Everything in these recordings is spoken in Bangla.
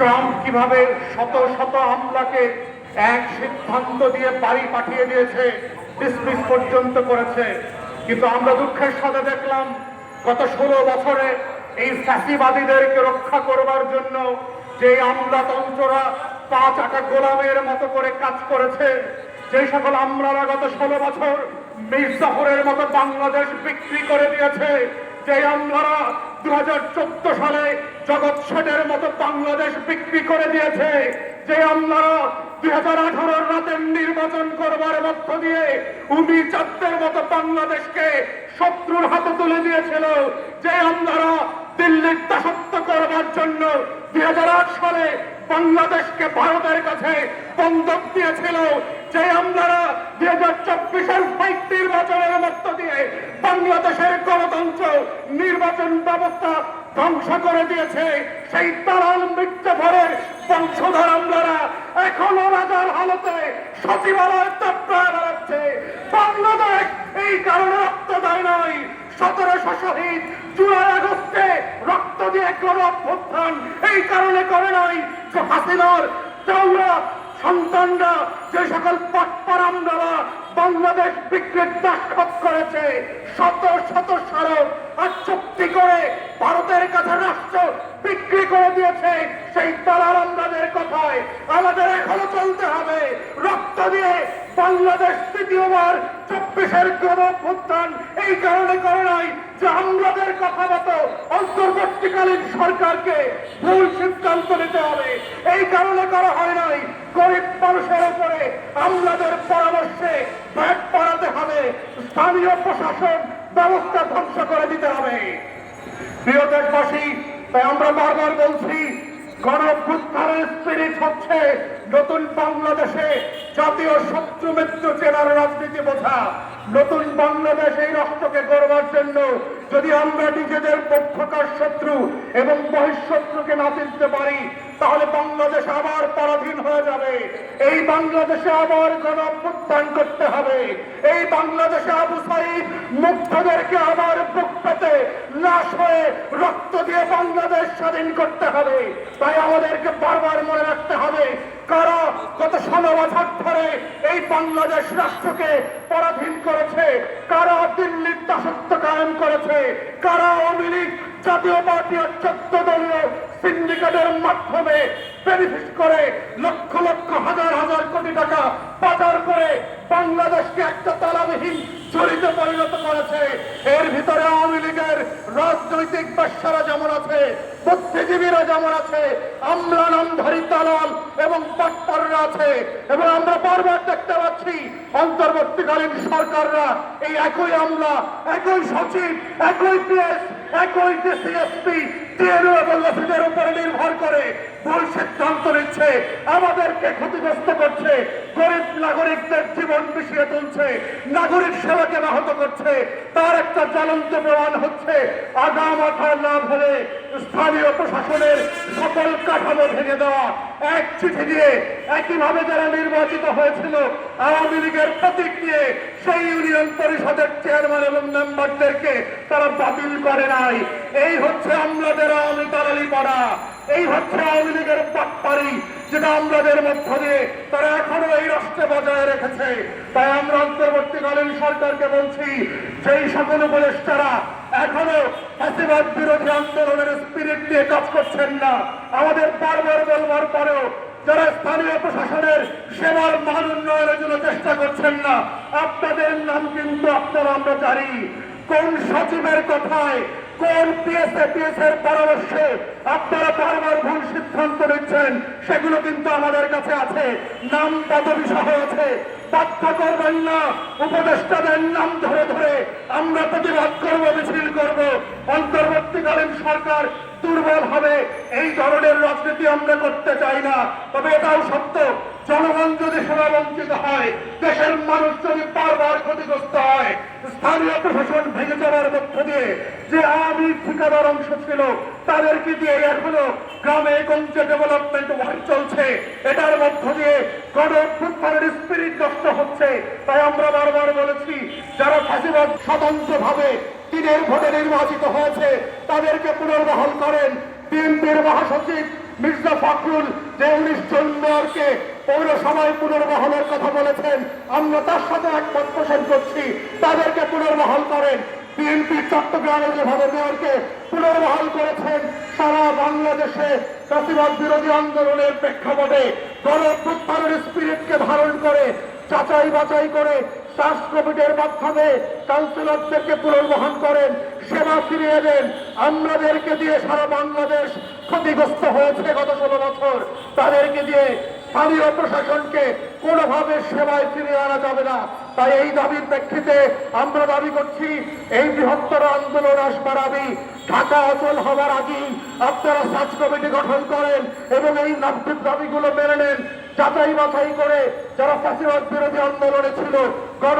ট্রাম্প কীভাবে শত শত আমলাকে এক সিদ্ধান্ত দিয়ে বাড়ি পাঠিয়ে দিয়েছে ডিসমিস পর্যন্ত করেছে। কিন্তু আমরা দুঃখের সাথে দেখলাম, গত ষোলো বছরে এই ফ্যাসিবাদীদেরকে রক্ষা করবার জন্য যে আমলাতন্ত্ররা পাঁচ আটা গোলামের মতো করে কাজ করেছে যে সকল আমলারা গত ষোলো বছর মির্জাফরের মতো বাংলাদেশ বিক্রি করে দিয়েছে যে আমলারা দু সালে জগৎ শেঠের মতো বাংলাদেশ বিক্রি করে দিয়েছে যে আমলারা দুই হাজার আঠারোর রাতের নির্বাচন করবার মধ্য দিয়ে চাঁদের মতো বাংলাদেশকে শত্রুর হাতে তুলে দিয়েছিল যে দিল্লির দাসত্ব করবার জন্য দুই হাজার আট সালে বাংলাদেশকে ভারতের কাছে বন্ধক দিয়েছিল যে আমলারা দুই হাজার চব্বিশের ফাইট নির্বাচনের মধ্য দিয়ে বাংলাদেশের গণতন্ত্র নির্বাচন ব্যবস্থা ধ্বংস করে দিয়েছে, সেই তারাল মির্জাফরের বংশধর আমলারা এখনও রাজার হালতে সচিবালয় তপ্রায় বেড়াচ্ছে। বাংলাদেশ এই কারণে রক্ত দেয় নাই। সতেরোশো শহীদ জুলাই আগস্টে রক্ত দিয়ে গণ অভ্যুত্থান এই কারণে করে নাই যে হাসিনার চৌরা সন্তানরা যে সকল পটপরামরা বাংলাদেশ বিক্রির দাসখত করেছে, শত শত স্মারক চুক্তি করে ভারতের কাছে রাষ্ট্র বিক্রি করে দিয়েছে, সেই দালাল কথায় আমাদের এখনও চলতে হবে। রক্ত দিয়ে বাংলাদেশ তৃতীয়বার চব্বিশের গণ এই কারণে করে নাই যে আমলাদের কথা মতো অন্তর্বর্তীকালীন সরকারকে ভুল সিদ্ধান্ত নিতে হবে। এই কারণে করা হয় নাই। গরিব মানুষের উপরে আমলাদের পরামর্শে ভ্যাট পড়াতে হবে। স্থানীয় প্রশাসন ব্যবস্থা ধ্বংস করে দিতে হবে। প্রিয় দেশবাসী, তাই আমরা বারবার বলছি গণভ্যুত্থানের স্পিরিট হচ্ছে নতুন বাংলাদেশে জাতীয় শত্রু মৃত্যু চেনার রাজনীতি বোঝা। নতুন বাংলাদেশ এই রাষ্ট্রকে গড়বার জন্য যদি আমরা নিজেদের পক্ষকার শত্রু এবং বহিঃশত্রুকে না চিনতে পারি, তাহলে বাংলাদেশ আবার পরাধীন হয়ে যাবে। এই বাংলাদেশে আবার গণ অভ্যুত্থান করতে হবে। এই বাংলাদেশে আবু সাইদ মুগ্ধদেরকে আবার বুক পেতে লাশ হয়ে রক্ত দিয়ে বাংলাদেশ স্বাধীন করতে হবে। তাই আমাদেরকে বারবার মনে রাখতে হবে, কারা গত ষোলো ধরে এই বাংলাদেশ রাষ্ট্রকে পরাধীন করেছে। কারা দিল্লির দাসত্ব কায়েম করেছে? কারা আওয়ামী লীগ জাতীয় পার্টি আর চোদ্দ দলীয় সিন্ডিকেটের মাধ্যমে বেনিফিট করে? লক্ষ লক্ষ, হাজার হাজার কোটি টাকা পাচার করে বাংলাদেশকে একটা তালাবিহীন চরিতে পরিণত করেছে। এর ভিতরে আওয়ামী লীগের রাজনৈতিক বাসারা যেমন আছে, বুদ্ধিজীবীরা যেমন আছে আমলা নামধারী দালাল এবং আছে এবং আমরা বারবার দেখতে পাচ্ছি, অন্তর্বর্তীকালীন সরকাররা এই একই আমলা, একই সচিব, একই পিএস একই ডিসিএসপি টিএনও এবং অফিসের উপরে নির্ভর করে ভুল সিদ্ধান্ত নিচ্ছে, আমাদেরকে ক্ষতিগ্রস্ত করছে গরিব নাগরিকদের জীবন মিশিয়ে তুলছে, নাগরিক সেবাকে ব্যাহত করছে, তার একটা জ্বলন্ত প্রমাণ হচ্ছে, আগাম আধার না হলে স্থানীয় প্রশাসনের সকল কাঠামো ভেঙে দেওয়া। এক চিঠি দিয়ে একইভাবে যারা নির্বাচিত হয়েছিল, আওয়ামী লীগের প্রতীক নিয়ে সেই ইউনিয়ন পরিষদের চেয়ারম্যান এবং মেম্বারদেরকে তারা বাতিল করে নাই। এই হচ্ছে আমলাদের আওয়ামী তারালি পড়া এই হচ্ছে আওয়ামী লীগের পাটপারি যেটা আমলাদের মধ্য দিয়ে রাষ্ট্রে বজায় রেখেছে। তাই আমরা অন্তর্বর্তীকালীন সরকারকে বলছি সেই সকল উপদেষ্টারা এখনও ফাঁসিবাদ বিরোধী আন্দোলনের স্পিরিট নিয়ে কাজ করছেন না, আমাদের বারবার বলবার পরেও যারা স্থানীয় প্রশাসনের সেবার মান উন্নয়নের জন্য চেষ্টা করছেন না, আপনাদের নাম কিন্তু আপনারা আমরা জানি। কোন সচিবের কথায়, কোন পিএসএ পিএস পরামর্শে আপনারা বারবার ভুল সিদ্ধান্ত নিচ্ছেন, সেগুলো কিন্তু আমাদের কাছে আছে। নাম পদবি সহ আছে। করবেন না, উপদেষ্টাদের নাম ধরে ধরে আমরা প্রতিবাদ করব, মিছিল করব। অন্তর্বর্তীকালীন সরকার দুর্বল হবে। এই ধরনের রাজনীতি আমরা করতে চাই না। তবে এটাও সত্য, জনগণ বঞ্চিত হয়। দেশের মানুষ যদি বারবার ক্ষতিগ্রস্ত হয়, স্থানীয় প্রশাসন ভেঙে যাওয়ার মধ্য দিয়ে যে আওয়ামী ঠিকাদার অংশ ছিল তাদেরকে দিয়ে এখনও গ্রামে গঞ্জে ডেভেলপমেন্ট ওয়ার্ক চলছে? এটার মধ্য দিয়ে গণ অভ্যুত্থানের স্পিরিট নষ্ট হচ্ছে। তাই আমরা বারবার বলেছি, যারা ফাঁসিবাদ স্বতন্ত্রভাবে দিনের ভোটে নির্বাচিত হয়েছে, তাদেরকে পুনর্বহাল করেন। বিএনপির মহাসচিব মির্জা ফখরুল যে উনিশ জন মেয়রকে পৌরসভায় পুনর্বহলের কথা বলেছেন। আমরা তার সাথে একমত পোষণ করছি। তাদেরকে পুনর্বহাল করেন। বিএনপি চট্টগ্রামে যেভাবে মেয়রকে পুনর্বহাল করেছেন, সারা বাংলাদেশে চাষিবাদ বিরোধী আন্দোলনের প্রেক্ষাপটে গণপ্রত্যানের স্পিরিটকে ধারণ করে, যাচাই বাছাই করে কমিটির মাধ্যমে কাউন্সিলরদেরকে পুনর্বহন করেন, সেবা ফিরিয়ে দেন। আমাদেরকে দিয়ে সারা বাংলাদেশ ক্ষতিগ্রস্ত হয়েছে গত ষোলো বছর। তাদেরকে দিয়ে স্থানীয় প্রশাসনকে কোনোভাবে সেবায় ফিরিয়ে আনা যাবে না। তাই এই দাবির প্রেক্ষিতে আমরা দাবি করছি, এই বৃহত্তর আন্দোলন আসবার আগে, ঢাকা অচল হবার আগেই আপনারা সার্চ কমিটি গঠন করেন এবং এই নাগরিক দাবিগুলো মেনে নেন, যাচাই বাছাই করে যারা ফাঁসিবাদ বিরোধী আন্দোলনে ছিল, গণ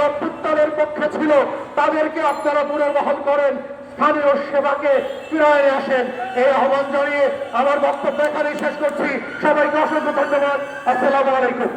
পক্ষে ছিল, তাদেরকে আপনারা পুনর্বহল করেন। স্থানীয় সেবাকে ফিরায় আসেন। এই আহ্বান জানিয়ে আমার বক্তব্য এখানেই শেষ করছি। সবাইকে অসংখ্য ধন্যবাদ। আসসালামু আলাইকুম।